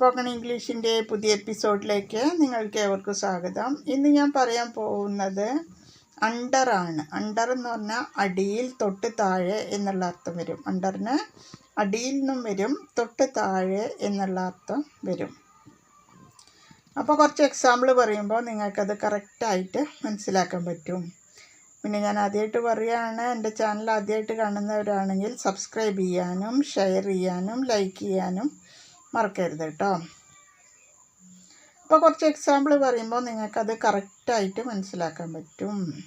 Spoken ഇംഗ്ലീഷിന്റെ പുതിയ എപ്പിസോഡിലേക്ക് നിങ്ങൾക്ക് ഏവർക്കും സ്വാഗതം. ഇന്ന് ഞാൻ പറയാൻ പോകുന്നത് അണ്ടറാണ് അണ്ടർ എന്ന് പറഞ്ഞാൽ അടിയിൽ തൊട്ട് താഴെ എന്നുള്ള അർത്ഥം വരും. അണ്ടറിന് അടിയിൽ നിന്നും വരും തൊട്ട് താഴെ എന്നുള്ള അർത്ഥം വരും. അപ്പോൾ കുറച്ച് എക്സാമ്പിൾ പറയുമ്പോൾ നിങ്ങൾക്കത് കറക്റ്റായിട്ട് മനസ്സിലാക്കാൻ പറ്റും. പിന്നെ ഞാൻ ആദ്യമായിട്ട് പറയുകയാണ് എന്റെ ചാനൽ ആദ്യമായിട്ട് കാണുന്നവരാണെങ്കിൽ സബ്സ്ക്രൈബ് ചെയ്യാനും ഷെയർ ചെയ്യാനും ലൈക്ക് ചെയ്യാനും മറക്കരുത് കേട്ടോ. അപ്പോൾ കുറച്ച് എക്സാമ്പിൾ പറയുമ്പോൾ നിങ്ങൾക്കത് കറക്റ്റായിട്ട് മനസ്സിലാക്കാൻ പറ്റും.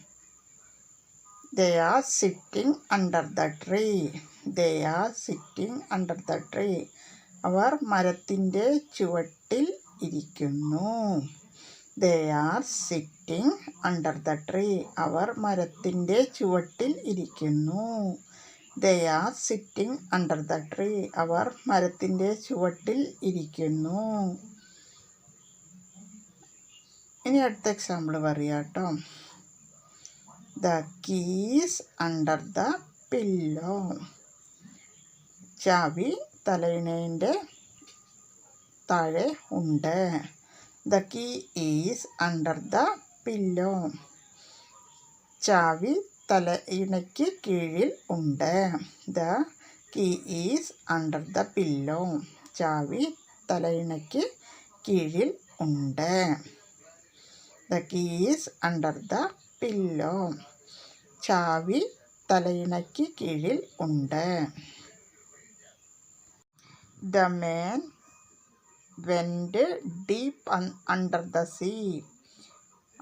They are sitting under the tree they are sitting under the tree അവർ മരത്തിന്റെ ചുവട്ടിൽ ഇരിക്കുന്നു. They are sitting under the tree അവർ മരത്തിന്റെ ചുവട്ടിൽ ഇരിക്കുന്നു. They are sitting under the tree അവർ മരത്തിന്റെ ചുവട്ടിൽ ഇരിക്കുന്നു. ഇനി അടുത്ത എക്സാമ്പിൾ പറയാം കേട്ടോ. The keys under the pillow ചാവി തലയിണേന്റെ താഴെ ഉണ്ട്. The key is under the pillow ചാവി തലയിണയ്ക്ക് കീഴിൽ ഉണ്ട്. The key is under the pillow. ചാവി തലയിണയ്ക്ക് കീഴിൽ ഉണ്ട്. The key is under the pillow. ചാവി തലയിണയ്ക്ക് കീഴിൽ ഉണ്ട്. The man went deep under the sea.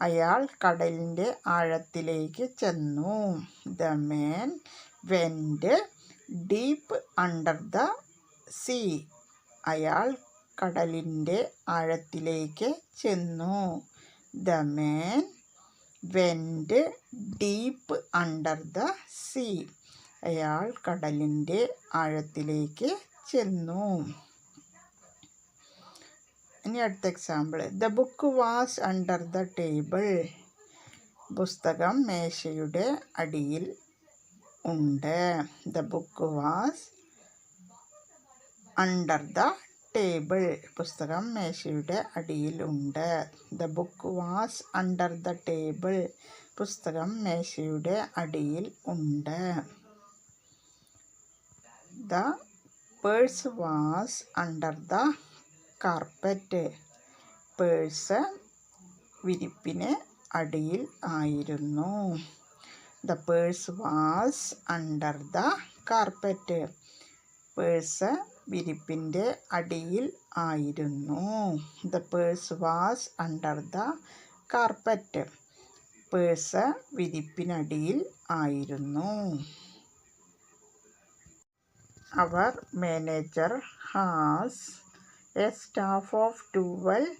അയാൾ കടലിന്റെ ആഴത്തിലേക്ക് ചെന്നു. The man went deep under the sea അയാൾ കടലിന്റെ ആഴത്തിലേക്ക് ചെന്നു. The man went deep under the sea അയാൾ കടലിന്റെ ആഴത്തിലേക്ക് ചെന്നു. ഇനി അടുത്ത example the book was under the table പുസ്തകം മേശയുടെ അടിയിൽ ഉണ്ട്. The book was under the table പുസ്തകം മേശയുടെ അടിയിൽ ഉണ്ട്. The book was under the table പുസ്തകം മേശയുടെ അടിയിൽ ഉണ്ട്. The purse was under the carpet purse വിരിപ്പിന് അടിയിൽ ആയിരുന്നു. The purse was under the carpet purse വിരിപ്പിന്റെ അടിയിൽ ആയിരുന്നു. The purse was under the carpet purse വിരിപ്പിനടിയിൽ ആയിരുന്നു. Our manager has a staff of twelve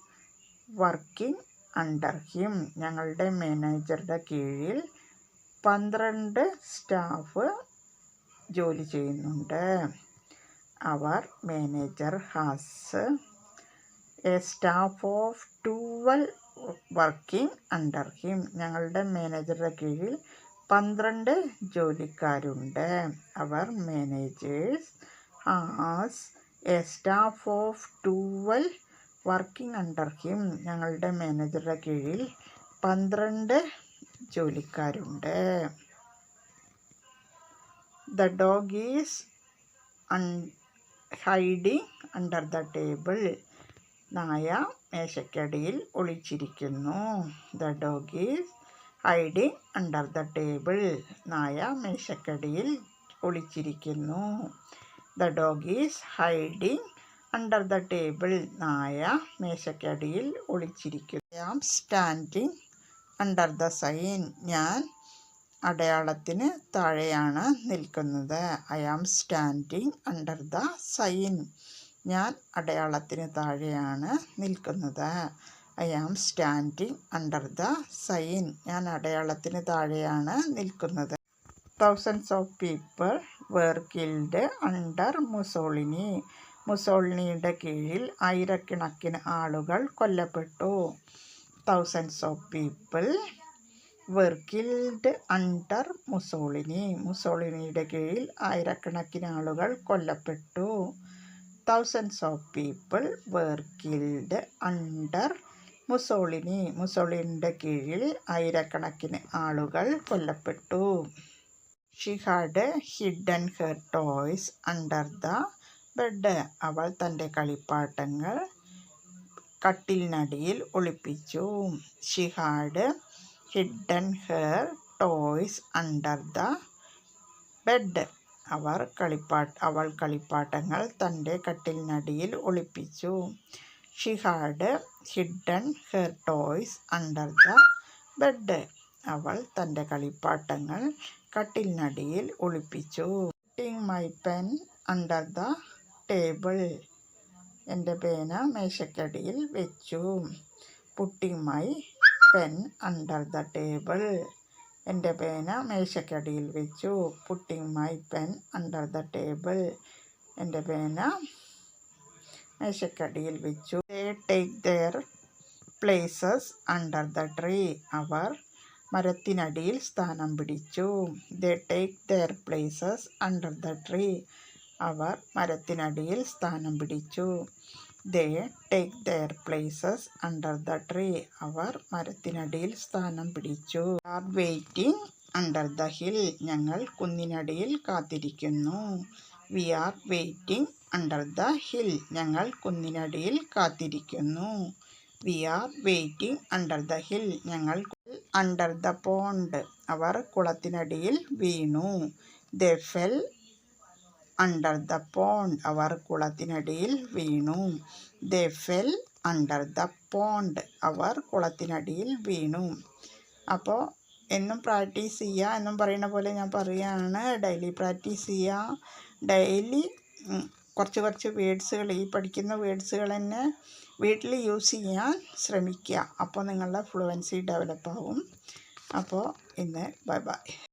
working under him. ഞങ്ങളുടെ മാനേജറുടെ കീഴിൽ പന്ത്രണ്ട് staff ജോലി ചെയ്യുന്നുണ്ട്. Our manager has a staff of twelve working under him. ഞങ്ങളുടെ മാനേജറുടെ കീഴിൽ പന്ത്രണ്ട് ജോലിക്കാരുണ്ട്. Our managers has a staff of twelve working under him ഞങ്ങളുടെ മാനേജറുടെ കീഴിൽ പന്ത്രണ്ട് ജോലിക്കാരുണ്ട്. The dog is um hiding under the table നായ മേശയ്ക്കടിയിൽ ഒളിച്ചിരിക്കുന്നു. The dog is hiding under the table നായ മേശക്കടിയിൽ ഒളിച്ചിരിക്കുന്നു. The dog is hiding under the table നായ മേശക്കടിയിൽ ഒളിച്ചിരിക്കുന്നു. I am standing under the sign ഞാൻ അടയാളത്തിന് താഴെയാണ് നിൽക്കുന്നത്. I am standing under the sign ഞാൻ അടയാളത്തിന് താഴെയാണ് നിൽക്കുന്നത്. I am standing under the sign ഞാൻ അടയാളത്തിന് താഴെയാണ് നിൽക്കുന്നത്. Thousands of people were killed under Mussolini. മുസോളിനിയുടെ കീഴിൽ ആയിരക്കണക്കിന് ആളുകൾ കൊല്ലപ്പെട്ടു. Thousands of people were killed under Mussolini. മുസോളിനിയുടെ കീഴിൽ ആയിരക്കണക്കിന് ആളുകൾ കൊല്ലപ്പെട്ടു. Thousands of people were killed under Mussolini. മുസോളിനിയുടെ കീഴിൽ ആയിരക്കണക്കിന് ആളുകൾ കൊല്ലപ്പെട്ടു. She had hidden her toys under the bed അവൾ തന്റെ കളിപ്പാട്ടങ്ങൾ കട്ടിലിനടിയിൽ ഒളിപ്പിച്ചു. She had hidden her toys under the bed അവർ കളിപ്പാട്ട് അവൾ കളിപ്പാട്ടങ്ങൾ തന്റെ കട്ടിലിനടിയിൽ ഒളിപ്പിച്ചു. She had hidden her toys under the bed അവൾ തന്റെ കളിപ്പാട്ടങ്ങൾ കട്ടിലിനടിയിൽ ഒളിപ്പിച്ചു. Putting my pen under the table എന്റെ പേന മേശക്കടിയിൽ വെച്ചു. Putting my pen under the table എന്റെ പേന മേശക്കടിയിൽ വെച്ചു. Putting my pen under the table എന്റെ പേന മേശക്കടിയിൽ വെച്ചു. They take their places under the tree അവർ മരത്തിനടിയിൽ സ്ഥാനം പിടിച്ചു. They take their places under the tree. അവർ മരത്തിനടിയിൽ സ്ഥാനം പിടിച്ചു. They take their places under the tree. അവർ മരത്തിനടിയിൽ സ്ഥാനം പിടിച്ചു. Are waiting under the hill. ഞങ്ങൾ കുന്നിനടിയിൽ കാത്തിരിക്കുന്നു. We are waiting under the hill. ഞങ്ങൾ കുന്നിനടിയിൽ കാത്തിരിക്കുന്നു. We are waiting under the hill ഞങ്ങൾ അണ്ടർ ദ പോണ്ട് അവർ കുളത്തിനടിയിൽ വീണു. They fell under the pond അവർ കുളത്തിനടിയിൽ വീണു. They fell under the pond അവർ കുളത്തിനടിയിൽ വീണു. അപ്പോൾ എന്നും പ്രാക്ടീസ് ചെയ്യുക എന്നും പറയുന്ന പോലെ ഞാൻ പറയുകയാണ് ഡെയിലി പ്രാക്ടീസ് ചെയ്യുക ഡെയിലി കുറച്ച് കുറച്ച് വേഡ്സുകൾ ഈ പഠിക്കുന്ന വേഡ്സുകൾ തന്നെ വീട്ടിൽ യൂസ് ചെയ്യാൻ ശ്രമിക്കുക. അപ്പോൾ നിങ്ങളുടെ ഫ്ലുവൻസി ഡെവലപ്പാവും. അപ്പോൾ ഇന്ന് ബൈ ബൈ.